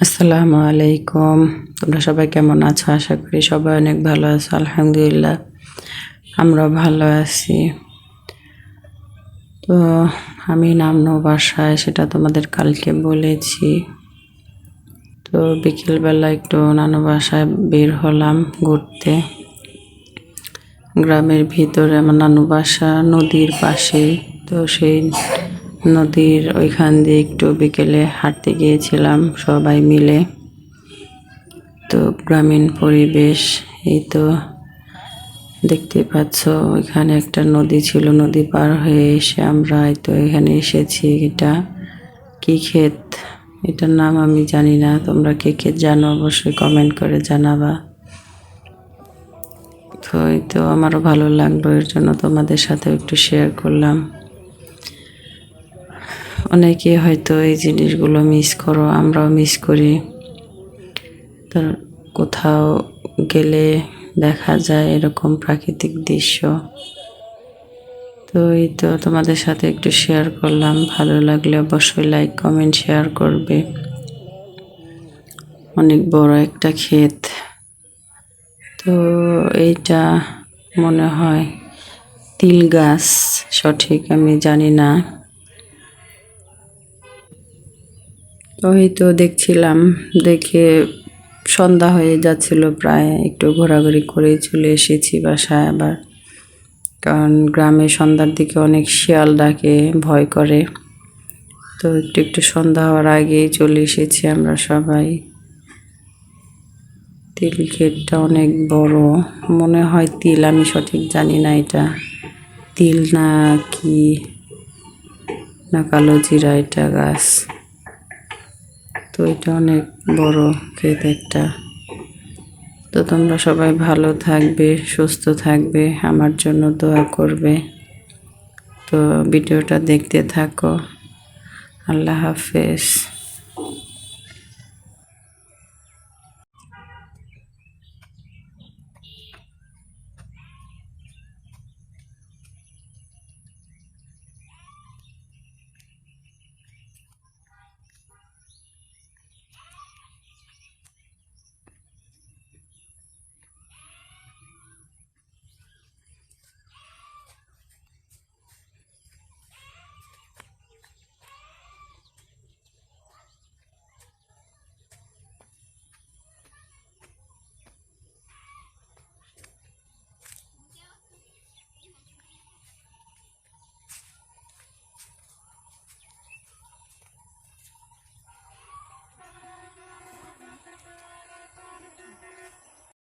আসসালামু আলাইকুম। তোমরা সবাই কেমন আছো? আশা করি সবাই অনেক ভালো আছো, আলহামদুলিল্লাহ। আমরা ভালো আছি। তো আমি নামনো বাসায়, সেটা তোমাদের কালকে বলেছি। তো বিকেলবেলা একটু নানু বাসায় বের হলাম ঘুরতে। গ্রামের ভিতরে আমার নানু বাসা, নদীর পাশেই। তো সেই নদীর ওইখান দিয়ে একটু বিকেলে হাঁটতে গিয়েছিলাম সবাই মিলে। তো গ্রামীণ পরিবেশ, এই তো দেখতে পাচ্ছ, ওইখানে একটা নদী ছিল, নদী পার হয়ে এসে আমরা তো এখানে এসেছি। এটা কি ক্ষেত? এটার নাম আমি জানি না, তোমরা কে কে জানো অবশ্যই কমেন্ট করে জানাবা। তো এই তো আমারও ভালো লাগল, এর জন্য তোমাদের সাথে একটু শেয়ার করলাম। অনেকে হয়তো এই জিনিসগুলো মিস করো, আমরাও মিস করি। তার কোথাও গেলে দেখা যায় এরকম প্রাকৃতিক দৃশ্য। তো এই তো তোমাদের সাথে একটু শেয়ার করলাম, ভালো লাগলে অবশ্যই লাইক কমেন্ট শেয়ার করবে। অনেক বড় একটা ক্ষেত। তো এইটা মনে হয় তিল গাছ, সঠিক আমি জানি না। ওই তো দেখছিলাম, দেখে সন্ধ্যা হয়ে যাচ্ছিল প্রায়, একটু ঘোরাঘুরি করেই চলে এসেছি বাসায় আবার। কারণ গ্রামে সন্ধ্যার দিকে অনেক শিয়াল ডাকে, ভয় করে। তো একটু একটু সন্ধ্যা হওয়ার আগেই চলে এসেছি আমরা সবাই। তিল ক্ষেতটা অনেক বড়, মনে হয় তিল, আমি সঠিক জানি না এটা। তিল না কি? না কালো জিরা এটা গাছ। তো এটা অনেক বড় ক্ষেত একটা। তো তোমরা সবাই ভালো থাকবে, সুস্থ থাকবে, আমার জন্য দোয়া করবে। তো ভিডিওটা দেখতে থাকো। আল্লাহ হাফেজ।